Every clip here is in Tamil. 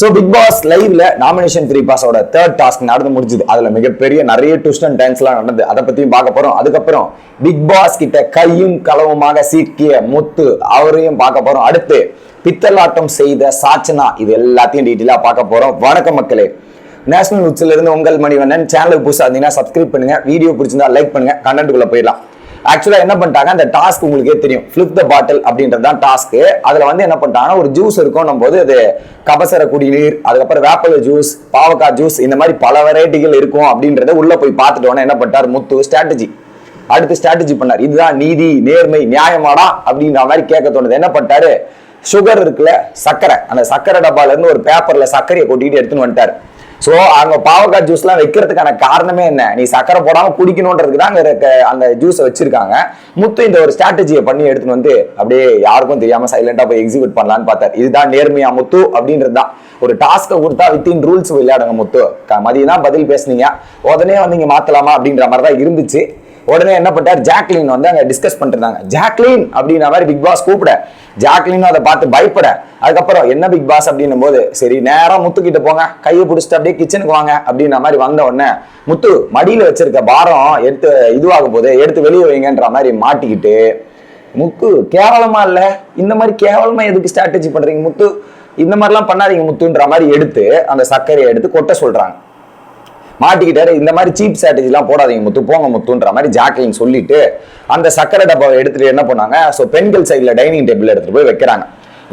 ஸோ பிக் பாஸ் லைவ்ல நாமினேஷன் த்ரீ பாஸோட தேர்ட் டாஸ்க் நடந்து முடிஞ்சது. அதுல மிகப்பெரிய நிறைய ட்விஸ்ட் அண்ட் டைம்ஸ்லாம் நடந்தது. அதை பத்தியும் பார்க்க போறோம். அதுக்கப்புறம் பிக் பாஸ் கிட்ட கையும் களவுமாக சீக்கிய முத்து அவரையும் பார்க்க போறோம். அடுத்து பித்தலாட்டம் செய்த சாச்சனா இது எல்லாத்தையும் டீட்டெயிலாக பார்க்க போறோம். வணக்கம் மக்களே. நேஷனல் நியூஸ்ல இருந்து உங்கள் மணிவண்ணன் சேனலுக்கு புதுசாக இருந்தீங்கன்னா சப்ஸ்கிரைப் பண்ணுங்க. வீடியோ பிடிச்சிருந்தா லைக் பண்ணுங்க. கண்டென்ட்டுக்குள்ள போயிடலாம். ஆக்சுவலாக என்ன பண்ணிட்டாங்க? அந்த டாஸ்க் உங்களுக்கே தெரியும். ஃபிளிப் த பாட்டில் அப்படின்றது தான் டாஸ்க் அதில் வந்து என்ன பண்ணிட்டாங்கன்னா ஒரு ஜூஸ் இருக்கும் போது அது கபசர குடிநீர் அதுக்கப்புறம் வேப்பல ஜூஸ் பாவக்காய் ஜூஸ் இந்த மாதிரி பல வெரைட்டிகள் இருக்கும் அப்படின்றத உள்ளே போய் பார்த்துட்டோன்னா என்ன பண்ணிட்டார்? முத்து ஸ்ட்ராட்டஜி அடுத்து ஸ்ட்ராட்டஜி பண்ணார். இதுதான் நீதி நேர்மை நியாயமாடா அப்படின்ற மாதிரி கேட்க தோணுது. என்ன பண்ணிட்டாரு? சுகர் இருக்குல்ல சர்க்கரை. அந்த சர்க்கரை டப்பால இருந்து ஒரு பேப்பர்ல சர்க்கரையை கொட்டிட்டு எடுத்துன்னு வந்துட்டாரு. ஸோ அங்க பாவக்காய் ஜூஸ்லாம் வைக்கிறதுக்கான காரணமே என்ன? நீ சக்கரை போடாம குடிக்கணும்ன்றதுக்கு தான் அங்க இருக்க அந்த ஜூஸை வச்சிருக்காங்க. முத்து இந்த ஒரு ஸ்ட்ராட்டஜியை பண்ணி எடுத்துன்னு வந்து அப்படியே யாருக்கும் தெரியாம சைலண்டா போய் எக்ஸிக்யூட் பண்ணலான்னு பார்த்தார். இதுதான் நேர்மையா முத்து அப்படின்றது தான். ஒரு டாஸ்க்கை கொடுத்தா வித்தின் ரூல்ஸ் விளையாடுங்க முத்து. மதியம் தான் பதில் பேசுனீங்க. உடனே வந்து இங்க மாத்தலாமா அப்படின்ற மாதிரி தான் இருந்துச்சு. உடனே என்ன பண்ணிட்டார்? ஜாக்லின் வந்து அங்கே டிஸ்கஸ் பண்ணிருந்தாங்க ஜாக்லின் அப்படின்ற மாதிரி பிக் பாஸ் கூப்பிட. ஜாக்லினும் அதை பார்த்து பயப்பட. அதுக்கப்புறம் என்ன பிக் பாஸ் அப்படின்னும் போது சரி நேரம் முத்துக்கிட்ட போங்க. கையை பிடிச்சிட்டு அப்படியே கிச்சனுக்கு வாங்க அப்படின்ற மாதிரி வந்த உடனே முத்து மடியில் வச்சிருக்க பாரம் எடுத்து இதுவாகும் போது எடுத்து வெளியே வைங்கன்ற மாதிரி மாட்டிக்கிட்டு முத்து கேவலமா இல்ல? இந்த மாதிரி கேவலமா எதுக்கு ஸ்ட்ராட்டஜி பண்றீங்க முத்து? இந்த மாதிரிலாம் பண்ணாதீங்க முத்துன்ற மாதிரி எடுத்து அந்த சர்க்கரையை எடுத்து கொட்ட சொல்றாங்க. மாட்டிக்கிட்டாரு இந்த மாதிரி சீப் ஸ்ட்ராட்டஜிலாம் போடாதீங்க முத்து போங்க முத்துன்ற மாதிரி ஜாக்கையும் சொல்லிட்டு அந்த சக்கரை டப்பாவை எடுத்துட்டு என்ன பண்ணாங்க? ஸோ பெண்கள் சைடில் டைனிங் டேபிள் எடுத்துட்டு போய் வைக்கிறாங்க.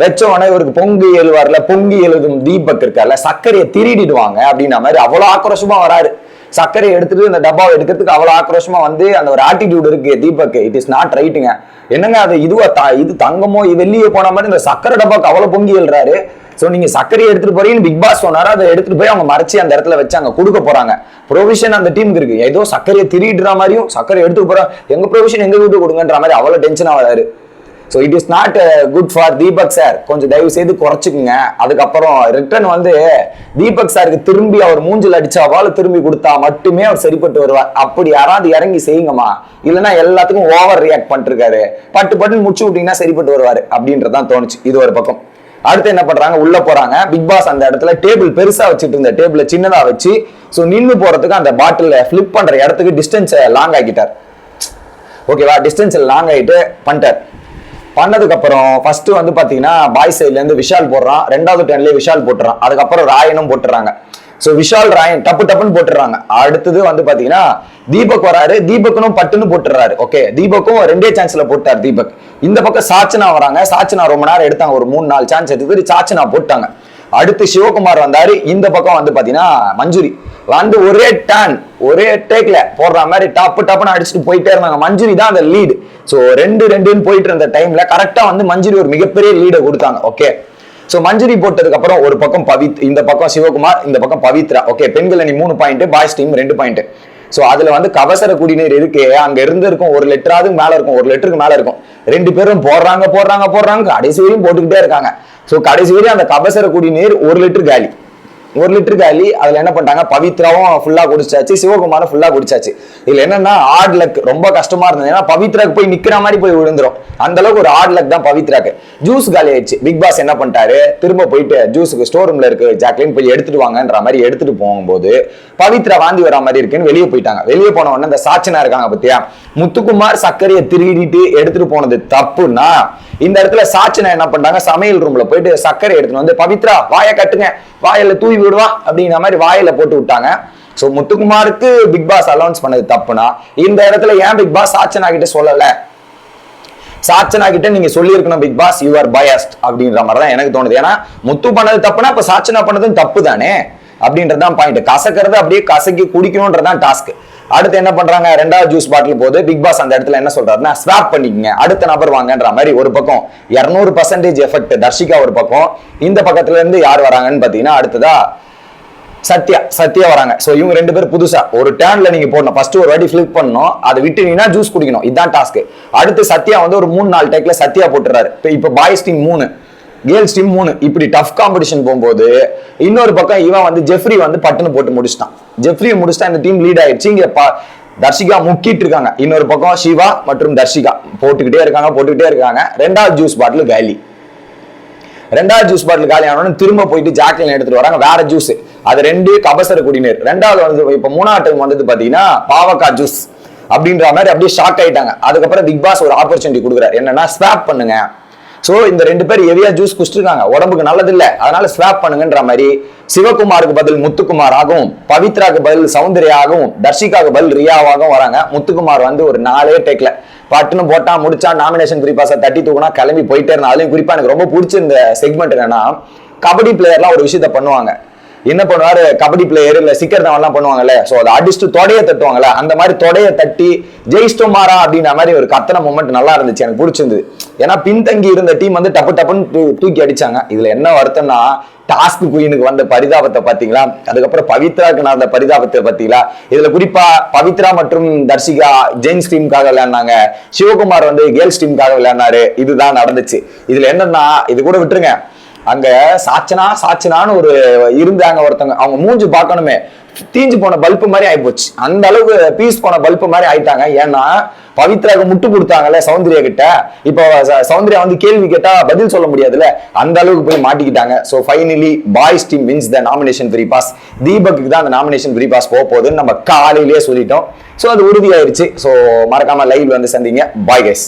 வச்ச உடனே இவருக்கு பொங்கி எழுவார்ல பொங்கி எழுதும் தீபக் இருக்கார்ல சர்க்கரையை திருடிடுவாங்க அப்படின்ன மாதிரி அவ்வளோ ஆக்ரோஷமா வராரு. சர்க்கரை எடுத்துட்டு இந்த டப்பாவை எடுக்கிறதுக்கு அவ்வளோ ஆக்ரோஷமா வந்து அந்த ஒரு ஆட்டிடியூட் இருக்கு தீபக் இட் இஸ் நாட் ரைட்டுங்க என்னங்க அது? இதுவா த- இது தங்கமோ இது போன மாதிரி இந்த சக்கரை டப்பாக்கு அவ்வளோ பொங்கி எழுறாரு ஸோ நீங்க சர்க்கரையை எடுத்துட்டு போறீங்கன்னு பிக் பாஸ் சொன்னாரு? அதை எடுத்துட்டு போய் அவங்க மறைச்சு அந்த இடத்துல வச்சு அங்க கொடுக்க போறாங்க. ப்ரொவிஷன் அந்த டீமுக்கு இருக்கு. ஏதோ சர்க்கரையை திரிடுற மாதிரியும் சர்க்கரை எடுத்துட்டு போறா எங்க ப்ரொவிஷன் எங்க வீட்டு கொடுங்கன்ற மாதிரி அவ்வளவு டென்ஷன் ஆகிறாரு so it is not good for Deepak sir கொஞ்சம் தயவு செய்து குறைச்சிக்குங்க. அதுக்கப்புறம் ரிட்டர்ன் வந்து தீபக் சாருக்கு திரும்பி அவர் மூஞ்சில் அடிச்சா வாழ திரும்பி கொடுத்தா மட்டுமே அவர் சரிப்பட்டு வருவார். அப்படி யாராவது இறங்கி செய்யுங்கம்மா. இல்லைன்னா எல்லாத்துக்கும் ஓவர் ரியாக்ட் பண்ணிருக்காரு பட்டு பட்டுன்னு முடிச்சு விட்டீங்கன்னா சரிப்பட்டு வருவார். அப்படின்றதான் தோணுச்சு. இது ஒரு பக்கம். அடுத்து என்ன பண்றாங்க? உள்ள போறாங்க. பிக் பாஸ் அந்த இடத்துல டேபிள் பெருசா வச்சுட்டு இருந்த டேபிள சின்னதா வச்சு ஸோ நின்னு போறதுக்கு அந்த பாட்டில ஃபிளிப் பண்ற இடத்துக்கு டிஸ்டன்ஸ் லாங் ஆக்கிட்டார். ஓகேவா? டிஸ்டன்ஸ் லாங் ஆயிட்டு பண்ணிட்டார். பண்ணதுக்கு அப்புறம் ஃபர்ஸ்ட் வந்து பாத்தீங்கன்னா பாய் சைட்ல இருந்து விஷால் போடுறான். ரெண்டாவது டேன்லேயே விஷால் போட்டுறான். அதுக்கப்புறம் ராயனும் போட்டுறாங்க. ஸோ விஷால் ராயன் டப்பு டப்புன்னு போட்டுறாங்க. அடுத்தது வந்து பாத்தீங்கன்னா தீபக் வராரு. தீபக்னும் பட்டுன்னு போட்டுறாரு. ஓகே தீபக்கும் ரெண்டே சான்ஸ்ல போட்டார் தீபக். இந்த பக்கம் சாச்சனா வராங்க. சாச்சனா ரொம்ப நேரம் எடுத்தாங்க. ஒரு மூணு நாலு சான்ஸ் எடுத்து சாச்சனா போட்டாங்க. அடுத்து சிவகுமார் வந்தாரு. இந்த பக்கம் வந்து பாத்தீங்கன்னா மஞ்சுரி. வந்து ஒரே டேன் ஒரே டேக்ல போடுற மாதிரி டப்பு டப்புன்னு அடிச்சுட்டு போயிட்டே இருந்தாங்க. மஞ்சுரி தான் அந்த லீடு ஸோ ரெண்டு ரெண்டுன்னு போயிட்டு இருந்த டைம்ல கரெக்டா வந்து மஞ்சுரி ஒரு மிகப்பெரிய லீடை கொடுத்தாங்க. ஓகே ஸோ மஞ்சுரி போட்டதுக்கு அப்புறம் ஒரு பக்கம் பவித் இந்த பக்கம் சிவகுமார் இந்த பக்கம் பவித்ரா. ஓகே பெண்கள் அணி மூணு பாயிண்ட் பாய்ஸ் டீம் ரெண்டு பாயிண்ட் ஸோ அதுல வந்து கவசர குடிநீர் இருக்கு. அங்க இருந்து இருக்கும் ஒரு லிட்டராவது மேல இருக்கும். ஒரு லிட்டருக்கு மேல இருக்கும். ரெண்டு பேரும் போடுறாங்க போடுறாங்க போடுறாங்க. கடைசி வரையும் போட்டுக்கிட்டே இருக்காங்க. ஸோ கடைசி வரையும் அந்த கபசர குடிநீர் ஒரு லிட்டர் காலி. ஒரு லிட்டர் காலி அதில் என்ன பண்ணிட்டாங்க? பவித்ராவும் ஃபுல்லாக குடிச்சாச்சு சிவகுமாரும் ஃபுல்லாக குடிச்சாச்சு. இதுல என்னன்னா ஆட் லக் ரொம்ப கஷ்டமா இருந்தது. ஏன்னா பவித்ராக்கு போய் நிக்கிற மாதிரி போய் விழுந்துரும். அந்த அளவுக்கு ஒரு ஆட் லக் தான் பவித்ராக்கு. ஜூஸ் காலி ஆயிடுச்சு. பிக் பாஸ் என்ன பண்ணிட்டாரு? திரும்ப போயிட்டு ஜூஸுக்கு ஸ்டோர் ரூம்ல இருக்கு ஜாக்லின் போய் எடுத்துட்டு வாங்கன்ற மாதிரி எடுத்துட்டு போகும்போது பவித்ரா வாந்தி வர மாதிரி இருக்குன்னு வெளியே போயிட்டாங்க. வெளியே போன உடனே இந்த சாச்சனா இருக்காங்க பத்தியா? முத்துக்குமார் சர்க்கரையை திருடிட்டு எடுத்துட்டு போனது தப்புன்னா இந்த இடத்துல சாச்சனா என்ன பண்ணிட்டாங்க? சமையல் ரூம்ல போயிட்டு சர்க்கரை எடுத்துட்டு வந்து பவித்ரா வாயை கட்டுங்க. வாயில தூவி விடுவா அப்படிங்கிற மாதிரி வாயில போட்டு விட்டாங்க. ஸோ முத்துக்குமாருக்கு பிக் பாஸ் அலௌன்ஸ் பண்ணது தப்புனா இந்த இடத்துல ஏன் பிக் பாஸ் சாச்சனா கிட்ட சொல்லல? சாச்சனா கிட்ட நீங்க சொல்லியிருக்கணும் Bigg Boss you are biased அப்படின்ற மாதிரி தான் எனக்கு தோணுது. ஏன்னா முத்து பண்ணது தப்புனா இப்ப சாச்சனா பண்ணதும் தப்பு தானே அப்படின்றதான் பாயிண்ட் கசக்கிறது அப்படியே கசக்கி குடிக்கணும்ன்றதான் டாஸ்க் அடுத்து என்ன பண்றாங்க? ரெண்டாவது ஜூஸ் பாட்டில் போது பிக் பாஸ் அந்த இடத்துல என்ன சொல்றாருன்னா ஸ்வாப் பண்ணிக்கங்க. அடுத்த நபர் வாங்கன்ற மாதிரி ஒரு பக்கம் இரநூறு பர்சன்டேஜ் எஃபெக்ட் தர்ஷிகா ஒரு பக்கம். இந்த பக்கத்துல இருந்து யார் வராங்கன்னு பாத்தீங்கன்னா அடுத்ததா சத்யா சத்யா வராங்க. ஸோ இவங்க ரெண்டு பேரும் புதுசா. ஒரு டேர்ன்ல நீங்க போடணும். ஃபர்ஸ்ட் ஒரு வாட்டி ஃபிளிப் பண்ணணும். அதை விட்டுனீங்கன்னா ஜூஸ் குடிக்கணும். இதுதான் டாஸ்க் அடுத்து சத்யா வந்து ஒரு மூணு நாலு டேக்ல சத்யா போட்டுறாரு இப்போ பாய்ஸ் டீம் மூணு. கேர்ள்ஸ் டீம் மூணு. இப்படி டஃப் காம்படிஷன் போகும்போது இன்னொரு பக்கம் இவன் வந்து ஜெஃப்ரி வந்து பட்டுன்னு போட்டு முடிச்சிட்டான். ஜெஃப்ரி முடிச்சிட்டா இந்த டீம் லீட் ஆயிடுச்சு. இங்க தர்ஷிகா முக்கிட்டு இருக்காங்க. இன்னொரு பக்கம் சிவா மற்றும் தர்ஷிகா. போட்டுக்கிட்டே இருக்காங்க போட்டுக்கிட்டே இருக்காங்க. ரெண்டாவது ஜூஸ் பாட்டில் காலி. ரெண்டாவது ஜூஸ் பாட்டில் காலி ஆனோன்னு திரும்ப போயிட்டு ஜாக்லின் எடுத்துட்டு வராங்க. வேற ஜூஸ் அது ரெண்டு கபசர குடிநீர். ரெண்டாவது வந்து இப்ப மூணாவது டைம் வந்தது பாத்தீங்கன்னா பாவக்காய் ஜூஸ் அப்படின்ற மாதிரி அப்படியே ஷாக் ஆயிட்டாங்க. அதுக்கப்புறம் பிக் பாஸ் ஒரு ஆப்பர்ச்சுனிட்டி கொடுக்குறாரு. என்னன்னா ஸ்வாப் பண்ணுங்க. ஸோ இந்த ரெண்டு பேர் ஹெவியா ஜூஸ் குடிச்சிருக்காங்க. உடம்புக்கு நல்லது இல்ல அதனால ஸ்வாப் பண்ணுங்கன்ற மாதிரி சிவகுமாருக்கு பதில் முத்துக்குமாராகவும் பவித்ராக்கு பதில் சௌந்தர்யாகவும் தர்ஷிகாவுக்கு பதில் ரியாவாகவும் வராங்க. முத்துக்குமார் வந்து ஒரு நாளே டேக்ல பட்டுன்னு போட்டா முடிச்சா நாமினேஷன் ஃப்ரீ பாஸை தட்டி தூக்குனா கிளம்பி போயிட்டே இருந்தா அதுலயும் குறிப்பா எனக்கு ரொம்ப பிடிச்ச இந்த செக்மெண்ட் என்னன்னா கபடி பிளேயர்லாம் ஒரு விஷயத்த பண்ணுவாங்க. என்ன பண்ணுவாரு? கபடி பிளேயர் இல்ல சிக்கர் தவன்லாம் பண்ணுவாங்கல்ல. சோ அதை அடிச்சுட்டு தொடைய தட்டுவாங்கல்ல. அந்த மாதிரி தொடைய தட்டி ஜெயிஸ்டோமாரா அப்படின்ற மாதிரி ஒரு கத்தன மூமெண்ட் நல்லா இருந்துச்சு. எனக்கு பிடிச்சிருந்தது. ஏன்னா பின்தங்கி இருந்த டீம் வந்து டப்பு டப்புன்னு தூ- தூக்கி அடிச்சாங்க. இதுல என்ன வருத்தம்னா டாஸ்க் குயினுக்கு வந்த பரிதாபத்தை பாத்தீங்களா அதுக்கப்புறம் பவித்ராக்கு நடந்த பரிதாபத்தை பாத்தீங்களா இதுல குறிப்பா பவித்ரா மற்றும் தர்ஷிகா ஜெயின்ஸ் டீமுக்காக விளையாடினாங்க சிவகுமார் வந்து கேர்ள்ஸ் டீமுக்காக விளையாடினாரு இதுதான் நடந்துச்சு. இதுல என்னன்னா இது கூட விட்டுருங்க. அங்க சாச்சனா சாச்சனான்னு ஒரு இருந்தாங்க ஒருத்தவங்க. அவங்க மூஞ்சி பார்க்கணுமே. தீஞ்சு போன பல்பு மாதிரி ஆயிப்போச்சு. அந்த அளவுக்கு பீஸ் போன பல்பு மாதிரி ஆயிட்டாங்க. ஏன்னா பவித்ராக்கு முட்டு கொடுத்தாங்கல்ல சௌந்தர்யா கிட்ட. இப்போ சௌந்தர்யா வந்து கேள்வி கேட்டா பதில் சொல்ல முடியாதுல்ல. அந்த அளவுக்கு போய் மாட்டிக்கிட்டாங்க. So finally boys team wins the nomination free pass தீபக்கு தான் அந்த நாமினேஷன் ஃப்ரீ பாஸ் போக போகுதுன்னு நம்ம காலையிலேயே சொல்லிட்டோம். ஸோ அது உறுதியாயிருச்சு. ஸோ மறக்காம லைவ் வந்து சந்திங்க. Bye guys